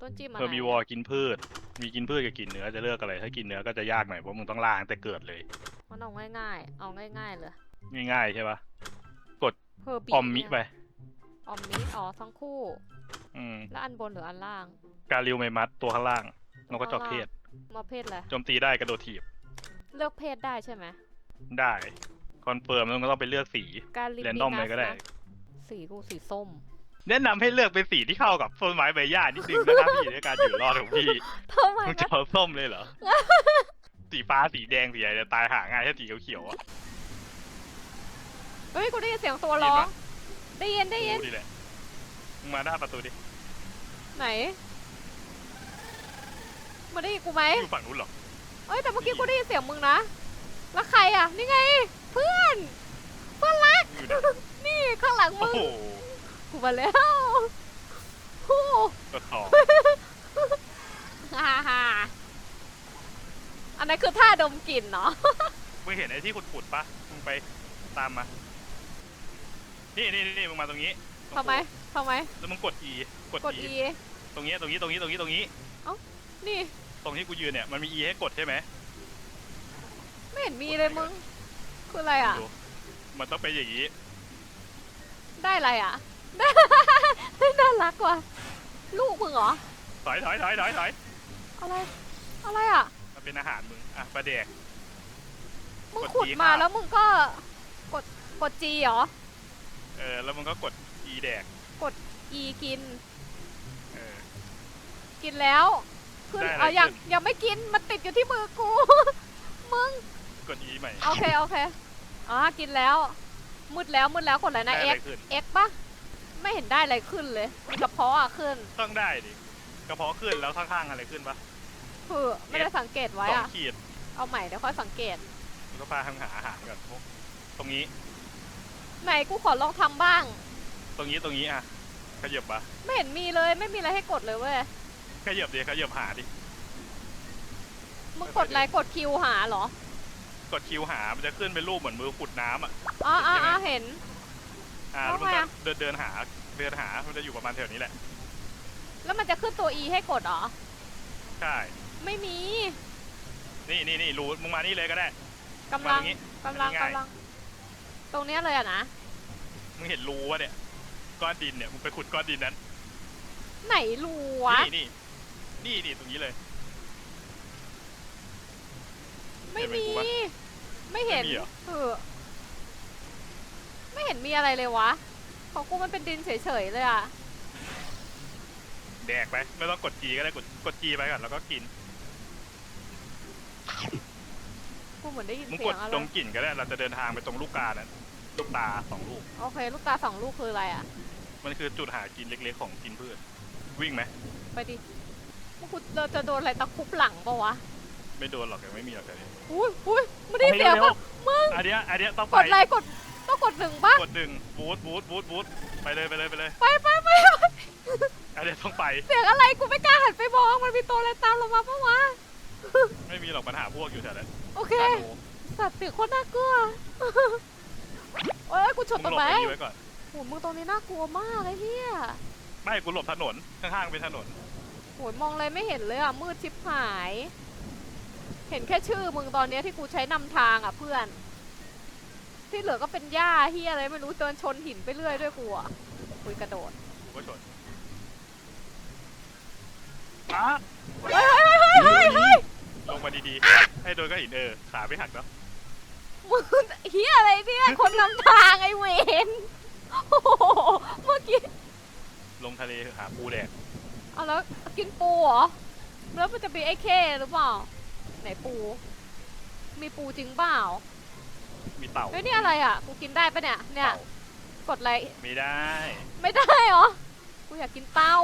ต้นจิ้มอะไรเธอมีวอลกินพืช มีกินพืชกับกินเนื้อจะเลือกอะไร ถ้ากินเนื้อก็จะยากหน่อยเพราะมึงต้องล่างแต่เกิดเลย มันเอาง่ายๆ เอาง่ายๆเลยง่ายๆใช่ปะเพอร์บีออมมิไปออมมิอ๋อทั้งคู่ อืมแล้วอันบนหรืออันล่าง การิวไมมัดตัวข้างล่างนกกระจอกเทศมาเพศอะไรโจมตีได้กระโดดถีบ เลือกเพศได้ใช่ไหมได้คอนเฟิร์มแล้วก็ต้องไปเลือกสีการลิแรนดอมเลยก็ได้ สีกูสีส้ม แนะนำให้เลือกเป็นสีที่เข้ากับต้นไม้ใบหญ้านิดนึงนะครับพี่ในการอยู่รอดของพี่ทำไมมึงจะเอาส้มเลยเหรอ สีฟ้าสีแดงสีอะไรจะตายหาง่ายถ้าสีเขียวๆอะ เฮ้ยกูได้ยินเสียงตัวร้อง ได้ยินได้ยินกูดิแหละมึงมาหน้าประตูดิไหนมาได้ยินกูไหมอยู่ฝั่งนู้นเหรอ เอ้ยแต่เมื่อกี้กูได้ยินเสียงมึงนะ แล้วใครอะ นี่ไง เพื่อน เพื่อนรัก อยู่ไหน นี่ข้างหลังโอ้มึง โห กูมาแล้วโอ้กระทองฮ่าฮ่าอันนั้นคือท่าดมกลิ่นเนาะมึงเห็นไอ้ที่ขุดๆปะมึงไปตามมา นี่นี่นี่มึงมาตรงนี้ทำไมทำไม แล้วมึงกด E กด กด E E ตรงนี้ตรงนี้ตรงนี้ตรงนี้ตรงนี้ นี่ ตรงที่กูยืนเนี่ยมันมี E ให้กดใช่ไหมไม่เห็นมีเลยมึง คืออะไรอะ ดูมันต้องเป็นอย่างนี้ ได้อะไรอะได้ น่ารักว่ะลูกมึงเหรอ ถอยถอยถอยถอยถอยอะไร อะไรอะ มันเป็นอาหารมึง อะปลาแดก มึงกดขุด G มาค่ะแล้วมึงก็กดกด G เหรอ เออ แล้วมึงก็กด E แดก E กิน เออ กินแล้วขึ้นได้อะไรเอายังขึ้น ยังไม่กินมันติดอยู่ที่มือกู มึง กด E ใหม่โอเคโอเคอ่ากินแล้วมืดแล้วมืดแล้วกดอะไรได้นะอะไร X ขึ้น X ปะ ไม่เห็นได้อะไรขึ้นเลยมีกระเพาะอะขึ้นต้องได้ดิกระเพาะขึ้นแล้วข้างๆอะไรขึ้นปะคือไม่ได้สังเกตไว้สองอะขีดเอาใหม่เดี๋ยวค่อยสังเกตมึงก็พาทำหาอาหารก่อนพวกตรงนี้ ไหนกูขอลองทำบ้าง ตรงนี้ตรงนี้อะขยับปะไม่เห็นมีเลยไม่มีอะไรให้กดเลยเว้ยขยับดิขยับหาดิมึงกดอะไรกดคิวหาเหรอ กดคิวหามันจะขึ้นเป็นรูปเหมือนมือขุดน้ำอะ อ๋ออ๋อใช่ไหมอ๋อเห็น อ่าแล้วมันทำไมก็อะเดินเดินหาเดินหา มันจะอยู่ประมาณแถวนี้แหละ แล้วมันจะขึ้นตัว E ให้กดเหรอ ใช่ ไม่มี นี่นี่นี่รู้มึงมานี่เลยก็ได้ กำลัง มาตรงนี้กำลังง่าย กำลัง ตรงเนี้ยเลยอะนะ มึงเห็นรูวะเนี่ย ก้อนดินเนี่ยมึงไปขุดก้อนดินนั้น ไหนรูวะ นี่นี่นี่นี่ตรงนี้เลย ไม่เห็นไหมมีกูวะไม่เห็นไม่มีเหรอ เออ ไม่เห็นมีอะไรเลยวะ ของกูมันเป็นดินเฉยๆเลยอะแดกไปไม่ต้องกดจีก็ได้กดกดจีไปก่อนแล้วก็กินกูเหมือนได้ยินมึงเสีกยดงอะไรตรงกลิ่นก็ได้เราจะเดินทางไปตรงลูกกานั้นลูกตาสองลูก โอเค ลูกตาสองลูกคืออะไรอะมันคือจุดหากินเล็กๆของกินพืชวิ่งไหมไปดิพวกกูเราจะโดนอะไรตะครุบหลังปะวะไม่โดนหรอกยังไม่มีหรอกแต่นี้ อุ้ยอุ้ยไม่ได้ยินเสียงเร็วปะมึงอันเนี้ยอันเนี้ยต้องกไปดอะไรกดต้อง กดหนึ่งปะกดหนึ่งบูทบูทบูทบูทไปเลยไปเลยไปเลยไปไปไปอันเนี้ยต้องไป เสียงอะไรกูไม่กล้าหันไปมองมันมีตัวอะไรตามเรามาปะวะไม่มีหรอกปัญหาพวกอยู่แถวนั้นโอเคตาโนสัตว์เสียงโคตรน่ากลัวโอ้ยกูฉกมึต้งนหลบไม้ไอ้นี่ไว้ก่อนโหมึงตรงนี้น่ากลัวมากไอ้เหี้ยไม่กูหลบถนนข้างๆเป็นถนนโหยมองอะไรไม่เห็นเลยอะมืดชิบหาย เห็นแค่ชื่อมึงตอนเนี้ยที่กูใช้นำทางอะเพื่อน ที่เหลือก็เป็นหญ้าเฮียอะไรไม่รู้เดินชนหินไปเรื่อยด้วยกูอะคุยกระโดดกูก็ชนอะเฮ้ยเฮ้ยเฮ้ยเฮ้ยเฮ้ยลงมาดีๆ ให้โดนก็หินเออ ขาไม่หักเนาะมึงเฮียอะไรเนี่ยคนนำทางไอ้เวนโอ้โหเมื่อกี้ลงทะเลหาปูแดกเอาแล้วกินปูเหรอแล้วมันจะมีไอ้เข้หรือเปล่าไหนปู มีปูจริงเปล่า มีเต่า เฮ้ยนี่อะไรอะ กูกินได้ปะเนี่ย เนี่ย เต่า กดอะไร ไม่ได้ไม่ได้เหรอ กูอยากกินเต่า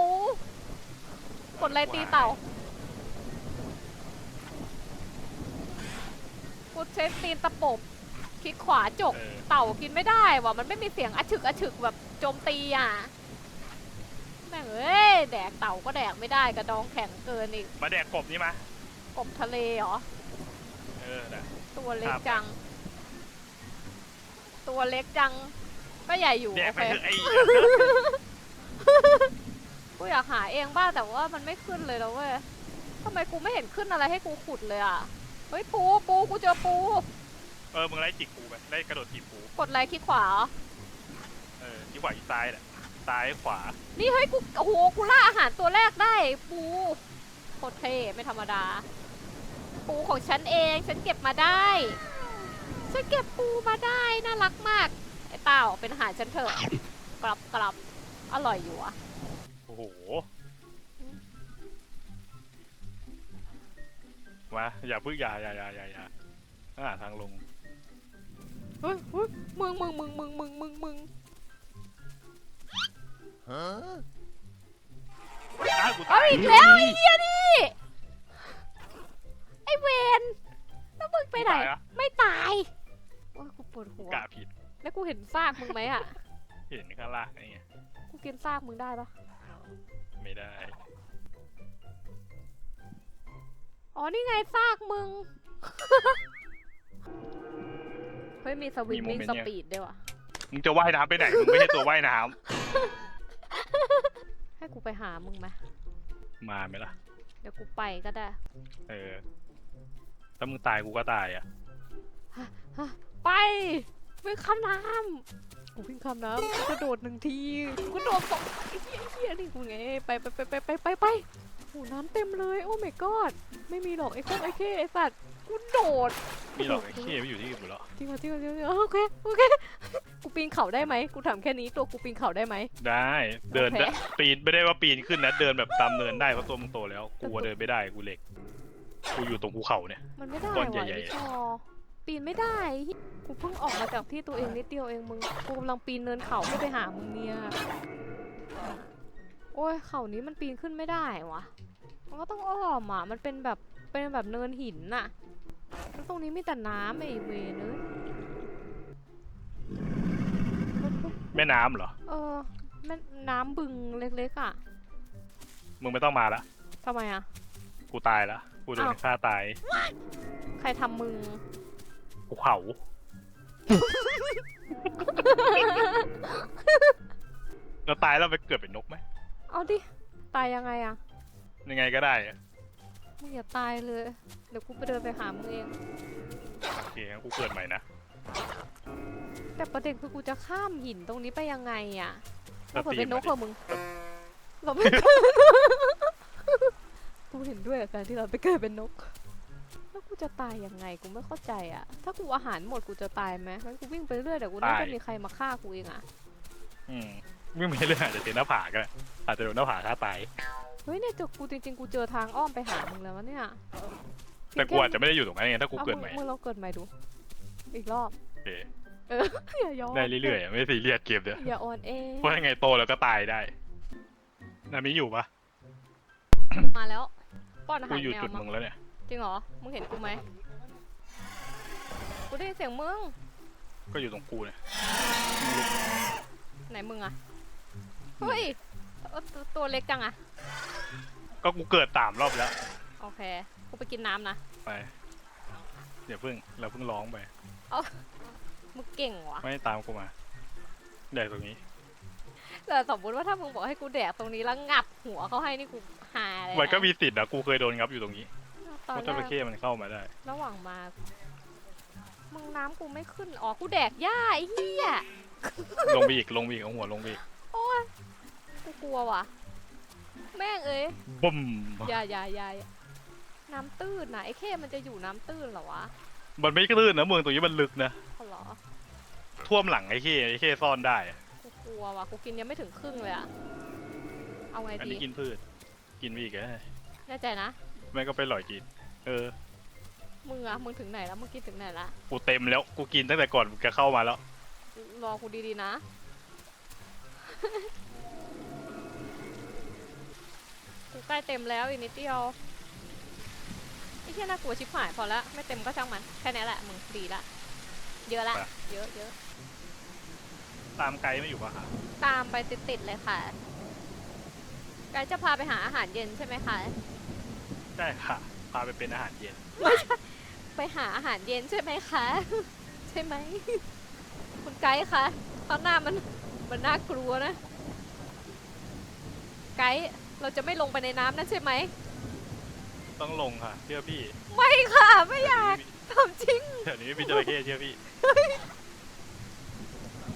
กดอะไรตีเต่า กูใช้ตีนตะปบคลิกขวาจก เออ เต่ากินไม่ได้ว่ะ มันไม่มีเสียงอะฉึกอะฉึกแบบโจมตีอะ แม่งเอ้ย แดกเต่าก็แดกไม่ได้กระดองแข็งเกินอีกมาแดกกบนี่มากบทะเลเหรอ เออนะตัวเล็กครับจัง ตัวเล็กจัง ก็ใหญ่อยู่แดโอกไปเคเถอะไอ้กูอยากหาเองบ้างแต่ว่ามันไม่ขึ้นเลยแล้วเว้ยทำไมกูไม่เห็นขึ้นอะไรให้กูขุดเลยอะ เฮ้ยปูปูกูเจอปู เออมึงไล่จิกปูไปไล่กระโดดจีบปูกดไลค์คลิกขวาเหรอเออที่ขวาอีกซ้ายแหละซ้ายขวานี่เฮ้ยกูโอ้โหกูล่าอาหารตัวแรกได้ปูโคตรเท่ไม่ธรรมดา ปูของฉันเองฉันเก็บมาได้ ฉันเก็บปูมาได้ น่ารักมาก ไอ้เต่าเป็นอาหารฉันเถอะกรับกรับอร่อยอยู่อะโอ้โหมาอย่าพึ่งอย่าอย่าอย่าอย่าอย่าอ่าทางลงเฮ้ยเฮ้ยมึงมึงมึงมึงมึงมึงมึงอ้าวกูเอาตายอีกแล้วไอ้เหี้ยนี่ไอ้เวนแล้วมึงไปไหน ตายอะไม่ตาย โอ้ยกูปวดหัว กะผิดแล้วกูเห็นซากมึงไหมอะเห็นข้างล่างนี่ไงกูกินซากมึงได้ปะไม่ได้ อ๋อ นี่ไงซากมึง เฮ้ย มีสวิมมิ่งสปีดด้วยวะมึงจะว่ายน้ำไปไหนมึงไม่ใช่ตัวว่ายน้ให้กูไปหามึงไหมำมาไหมล่ะ เดี๋ยวกูไปก็ได้ เออถ้ามึงตายกูก็ตายอะ ไปวิ่งข้ามน้ำกูวิ่งข้ามน้ำกูกระโดดหนึ่งทีกูกระโดดสองไอ้เหี้ยไอ้เหี้ยนี่กูไงไปไปไปไปไปไปไปโอ้น้ำเต็มเลยโอ้ my god ไม่มีหรอกไอ้พวกไอ้เคไอ้สัตว์กูโดดมีหรอกไอ้เขี้ยไม่อยู่ที่อื่นหมดแล้วจริงเหรอจริงเหรอจริงเหรอโอเคโอเคกูปีนเขาได้ไหมกูถามแค่นี้ตัวกูปีนเขาได้ไหม ได้เดินโอเคได้ปีนไม่ได้ว่าปีนขึ้นนะเดินแบบตามเนินได้เพราะตัวมึงโตแล้วกูอะเดินไม่ได้กูเหล็ก กูอยู่ตรงภูเขาเนี่ย มันไม่ได้ก้ว่ะอนใหญ่ๆไอ้ชอ ปีนไม่ได้กูเพิ่งออกมาจากที่ตัวเองนิดเดียวเองมึงกูกำลังปีนเนินเขาเพื่อไปหามึงเนี่ยโอ้ยเขานี้มันปีนขึ้นไม่ได้วะมันก็ต้องอ้อมอะมันเป็นแบบเป็นแบบเนินหินน่ะแล้วตรงนี้มีแต่น้ำไอ้เวรเนอะแม่น้ำเหรอ เออแม่น้ำบึงเล็กๆอะ มึงไม่ต้องมาละทำไมอะ กูตายละ กูโดนอ้าวฆ่าตาย ใครทำมึง ภูเขา เราตายแล้วไปเกิดเป็นนกไหมเอาดิ ตายยังไงอะยังไงก็ได้อะมึงอย่าตายเลย เดี๋ยวกูไปเดินไปหามึงเอง โอเคงั้นกูเกิดใหม่นะแต่ประเด็นคือกูจะข้ามหินตรงนี้ไปยังไงอะก็เราเปิดตีเป็นนมากดิเหรอมึงเราไม่ กูเห็นด้วยกับการที่เราไปเกิดเป็นนก แล้วกูจะตายยังไงกูไม่เข้าใจอะ ถ้ากูอาหารหมดกูจะตายไหมงั้นกูวิ่งไปเรื่อยเดี๋ยวกูน่าจะมีใครมาฆ่ากูเองอะอืมไม่มีเรื่องอาจจะเจอหน้าผากก็ได้อาจจะโดนหน้าผากฆ่าตายเฮ้ยเนี่ยเจอกูจริงๆกูเจอทางอ้อมไปหามึงแล้ววะเนี่ยแต่กูอาจจะไม่ได้อยู่ตรงนั้นไงถ้ากูเอาเกิดมึงใหม่มึงลองเกิดใหม่ดู อีกรอบโอเคเอออย่ายอมได้เรื่อยๆอะไม่ซีเรียสเกมเดียวอย่าอ่อนเอเพราะยังไงโตแล้วก็ตายได้นามิอยู่ปะมาแล้วป้อนอาหากูรอยู่แมวจุดมามึงแล้วเนี่ย จริงเหรอ มึงเห็นกูไหม กูได้ยินเสียงมึง ก็อยู่ตรงกูเนี่ยไหนมึงอะเฮ้ยเอ้าตัวตัวเล็กจังอะก็กูเกิดตามรอบแล้ว โอเค กูไปกินน้ำนะ ไปเดี๋ยวเพิ่งเราเพิ่งร้องไป มึงเก่งวะไม่ตามกูมาแดกตรงนี้แต่สมมติว่าถ้ามึงบอกให้กูแดกตรงนี้แล้วงับหัวเขาให้นี่กูหาเลยมันก็มีสิทธิ์นะกูเคยโดนงับอยู่ตรงนี้ ตอนเพราะแรจระกเข้มันเข้ามาได้ ระหว่างมา มึงน้ำกูไม่ขึ้น อ๋อ กูแดกหญ้าไอ้เหี้ย ลงไปอีกลงไปอีกเอาหัวลงไปอีกโอ้ยกูกลัวว่ะ แม่งเอ้ยบุ้มอย่าอย่าอย่าอย่าน้ำตื้นนะไอ้เข้มันจะอยู่น้ำตื้นเหรอวะมันไม่ลื่นนะเมืองตรงนี้มันลึกนะเขาเหรอ ท่วมหลังไอ้เข้ไอ้เข้ซ่อนได้อะกูกลัวว่ะ กูกินยังไม่ถึงครึ่งเลยอะเอาไงอันดี นี้กินพืช กินไปอีกไงแน่ใจนะ แม่งก็ไปหล่อยกิน เออ มึงอะมึงถึงไหนแล้วมึงกินถึงไหนละกูเต็มแล้ว กูกินตั้งแต่ก่อนมึงจะเข้ามาแล้ว รอกูดีๆนะ กูใกล้เต็มแล้วอีกนิดเดียวไอ้เหี้ยน่ากลัวชิบหายพอละไม่เต็มก็ช่างมันแค่นี้แหละมึงดีละเยอะละไป เยอะเยอะตามไกด์ไม่อยู่ปะคะตามไปติดๆเลยค่ะไกด์จะพาไปหาอาหารเย็นใช่ไหมคะ ใช่ค่ะ พาไปเป็นอาหารเย็น ไปหาอาหารเย็นใช่ไหมคะ ใช่ไหม คุณไกด์คะข้างหน้ามันมันน่ากลัวนะ ไกด์เราจะไม่ลงไปในน้ำนั่นใช่ไหม ต้องลงค่ะเชื่อพี่ไม่ค่ะ ไม่อยากถามจริงแถวนี้ไม่มีจระเข้เชื่อพี่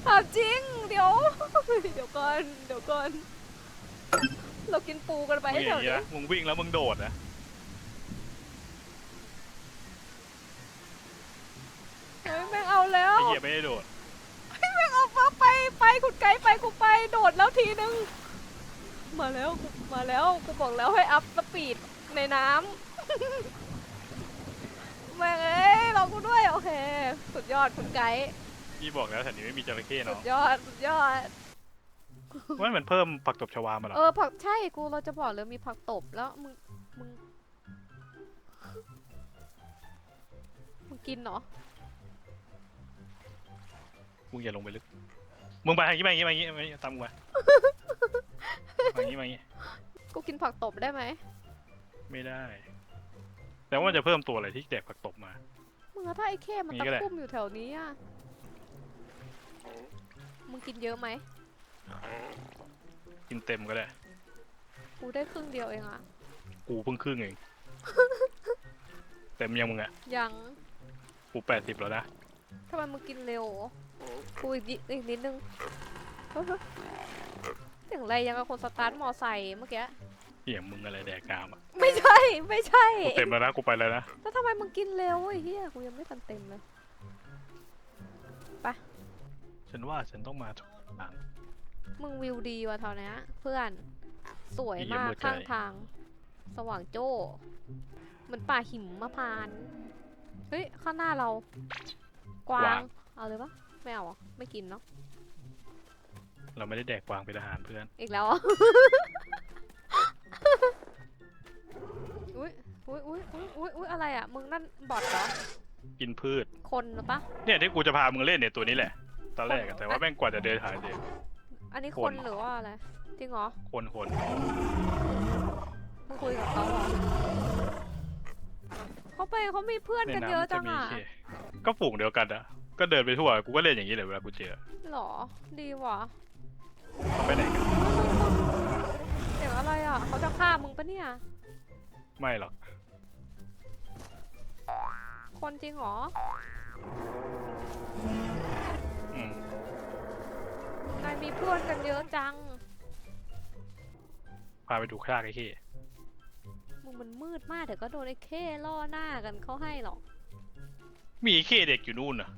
ถามจริง เดี๋ยว เดี๋ยวก่อน เดี๋ยวก่อน เรากินปูกันไปมึงอแถย่าวงนี้นี้ นะมึงวิ่งแล้วมึงโดดนะ เฮ้ยแม่ง เอาแล้วไอ้เหี้ยไม่ได้โดดแม่งเอาฟ้าไปไปคุณไกด์ไปกูไปโดดแล้วทีนึง มาแล้วกูมาแล้วกูบอกแล้วให้อัพสปีดในน้ำ แม่งเอ้ยรอกูด้วยโอเค สุดยอดคุณไกด์พี่บอกแล้วแถวนี้ไม่มีจระเข้สุเนาะดยอดสุดยอด ว่ามันเพิ่มผักตบชวามาเหรอ เออผักใช่กูเราจะบอกเลยมีผักตบแล้วมึงมึงมึงกินเหรอ มึงอย่าลงไปลึก มึงไปทางนี้มาอย่างนี้มาอย่างนี้มาอย่างนี้ตามกูมามาอย่างนี้มาอย่างนี้กูกินผักตบได้ไหมไม่ได้ แต่ว่ามันจะเพิ่มตัวอะไรที่แดกผักตบมา มึงอะถ้าไอ้เข้มันมีตะก็ได้ คุ่มอยู่แถวนี้อะมึงกินเยอะไหม กินเต็มก็ได้ กูได้ครึ่งเดียวเองอะกูเพิ่งครึ่งเอง เต็มยังมึงอะยัง กูแปดสิบแล้วนะ ทำไมมึงกินเร็วกูอีกนิดอีกนิดนึงเฮ้ยเฮ้ยเสียงอะไรยังกับคนสตาร์ทมอไซค์เมื่อกี้เหี้ยมึงอะไรแดกกามอะไม่ใช่ไม่ใช่กูเต็มแล้วนะกูไปแล้วนะแล้วทำไมมึงกินเร็วไอ้เหี้ยกูยังไม่ทันเต็มเลยฉันว่าฉันต้องมาถูกทาง มึงวิวดีว่ะแถวเนี้ยเพื่อนสวยเหี้ยมากมืดใจ ข้างทาง สว่างโจ้เหมือนป่าหิมมะพานต์เฮ้ยข้างหน้าเรา กวาง เอาเลยปะไม่เอาเหรอไม่กินเนาะ เราไม่ได้แดกกวางเป็นอาหารเพื่อน อีกแล้วเหรออุ้ยอุ้ยอุ้ยอุ้ยอุ้ยอุ้ยอะไรอะ มึงนั่นบอทเหรอ กินพืช คนหรือปะ เนี่ยที่กูจะพามึงเล่นเนี่ยตัวนี้แหละ ตอนแรกอะแต่ว่าแม่งกว่าจะเดินหายเดียวอันนี้คคน นหรือว่าอะไร จริงเหรอ คนคนมึงคุยกับเขาเหรอ เขาไปเขามีเพื่อนในกันน้ำเยอะมันจะจังมีอะเคก็ฝูงเดียวกันอะก็เดินไปทั่ว กูก็เล่นอย่างนี้เลยเวลากูเจอหรอ ดีว่ะเขาไปไหนกันเสียงอะไรอะ เขาจะฆ่ามึงปะเนี่ย ไม่หรอก คนจริงเหรออืมนายมีเพื่อนกันเยอะจัง พาไปดูครากไอ้ขี้ มึงมันมืดมากเดี๋ยวก็โดนไอ้เข้ล่อหน้ากันเขาให้หรอกมีไอ้ขี้เด็กอยู่นู่นน่ะ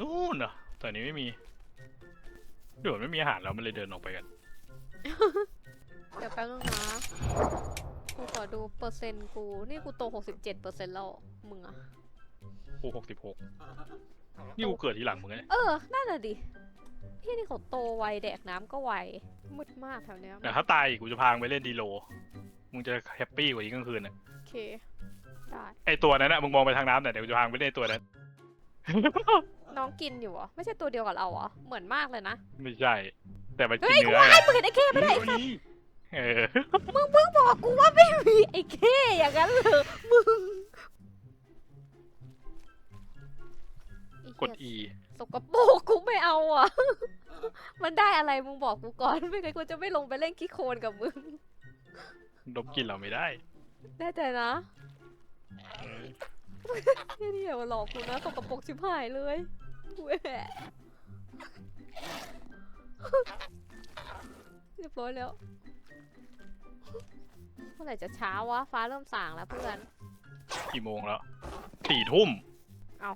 นู่นน่ะแต่นี้ไม่มีเดี๋ยวไม่มีอาหารแล้วมันเลยเดินออกไปกัน เดี๋ยวแป๊บนึงนะกูขอดูเปอร์เซ็นต์กู นี่กูโต 67เปอร์เซ็นต์แล้วมึงอะกูหกสิบหกนี่กูเกิดทีหลังมึงไงเออนั่นแหละดิพี่นี่เขาโตไวแดกน้ำก็ไวมืดมากแถวเนี้ยแต่ถ้าตายอีกกูจะพามึงไปเล่นดีโล มึงจะแฮปปี้กว่านี้กลางคืนน่ะโอเค ได้ ไอตัวนั้นน่ะมึงมองไปทางน้ำแต่อยเดี๋ยวกูจะพามึงไปเล่นไอ้ตัวนั้นน้องกินอยู่เหรอ ไม่ใช่ตัวเดียวกับเราเหรอ เหมือนมากเลยนะ ไม่ใช่ แต่มันกิเฮ้นยเนื้กูอว่าไงไอ้มึงเห็นไอ้เข้ไม่ได้ไอ้สัตว์เออมึงเพิ่งบอกกูว่าไม่มีไอ้เข้อย่างนั้นเหรอมึงไอ้กดเหี้ย E สกปรกกูไม่เอาอะ มันได้อะไรมึงบอกกูก่อนไม่งั้นกูจะไม่ลงไปเล่นขี้โคลนกับมึง ดมกลินเราไม่ได้แน่ใจนะเนี่ยนี่อย่ามาหลอกกูนะสกปรกชิบหายเลยแหวะเรียบร้อยแล้วเมื่อไหร่จะเช้าวะฟ้าเริ่มส่างแล้วเพื่อน กี่โมงแล้วสี่ทุ่มเอา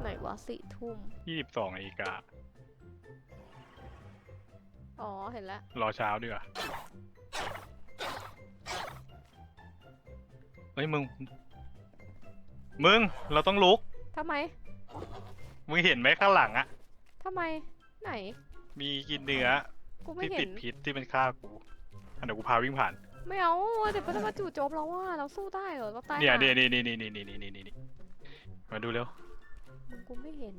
ไหนวะสี่ทุ่ม ยี่สิบสองนาฬิกาอ๋อเห็นแล้วรอเช้าดีกว่า เฮ้ยมึง มึง เราต้องลุก ทำไม มึงเห็นไหมข้างหลังอะทำไม ไหน มีกินเนื้อกูไม่ที่เห็ตินดพิษที่มันฆ่ากูอันเดี๋ยวกูพาวิ่งผ่าน ไม่เอาเดี๋ยวมันจะมาจู่โจมเราว่าเราสู้ได้เหรอ เราตายเนี่ยห่าเนี่ยนี่นี่นี่นี่นี่นี่นี่นี่มาดูเร็วมึงกูไม่เห็น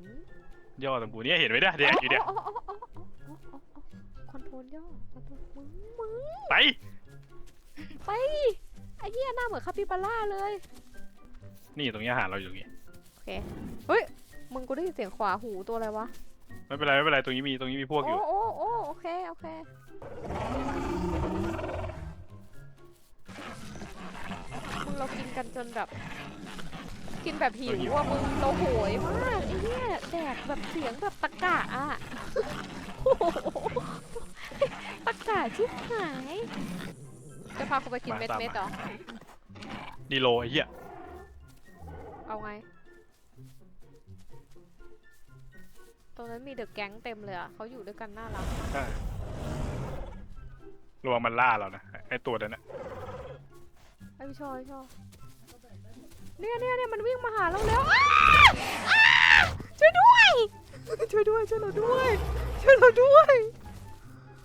ย่อตรงกูเนี่ยเห็นไหมเนี่ยเดี๋ยวอยู่เนี่ยอ๋ออ๋ออ๋ออ๋ออ๋ออ๋ออ๋อ คอนโทรลย่อคอนโทรลมึงมึงไปไปไอ้เหี้ยหน้าเหมือนคาปิบาร่าเลย นี่ตรงนี้อาหารเราอยู่ตรงนี้โอเคเฮ้ยมึงกูได้ยินเสียงขวาหูตัวอะไรวะไม่เป็นไรไม่เป็นไรตรงนี้มีตรงนี้มีพวกอโอ้ยู่โอ้โอ้โอเคโอเคมึงเรากินกันจนแบบ กินแบบหิวอะมึงเราโหยมากไอ้เนี่ยแดกแบบเสียงแบบตะกะอะ โอ้โห ตะกะชิบหาย จะพากูไปกินเม็ดเม็ดๆเหรอดีโลไอ้เหี้ยเอาไง ตรงนั้นมีเดอะแก๊งเต็มเลยอะเขาอยู่ด้วยกันน่ารัก ใช่ระวังมันล่าเรานะ ไอตัวนั้นนะไอ้พี่ชอยพี่ชอยเนี่ยเนี่ยเนี่ยมันวิ่งมาหาเราแล้วอ้าอ้าช่วยด้วย ช่วยด้วย ช่วยเราด้วย ช่วยเราด้วย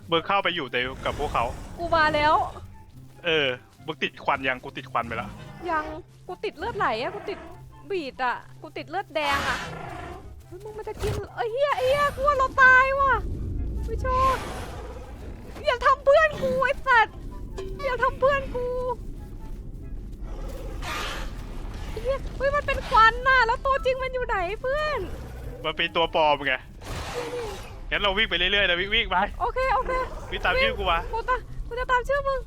เบิร์เข้าไปอยู่แต่กับพวกเขา กูมาแล้ว เออมึงติดควันยังกูติดควันไปแล้วยังกูติดเลือดไหลอะกูติดบีดอะกูติดเลือดแดงอะเฮ้ยมึงมันจะกินเอ้ยเฮียไอ้เฮียกูว่าเราตายว่ะไม่ชอบอย่าทำเพื่อนกูไอ้สัตว์อย่าทำเพื่อนกูไอ้เฮียเฮ้ยมันเป็นควันน่ะแล้วตัวจริงมันอยู่ไหนเพื่อนมันเป็นตัวปลอมไง งั้นเราวิ่งไปเรื่อยๆนะวิ่งวิ่งไปโอเคโอเควิ่งตามชื่อกูมากูตากูจะตามชื่อมึง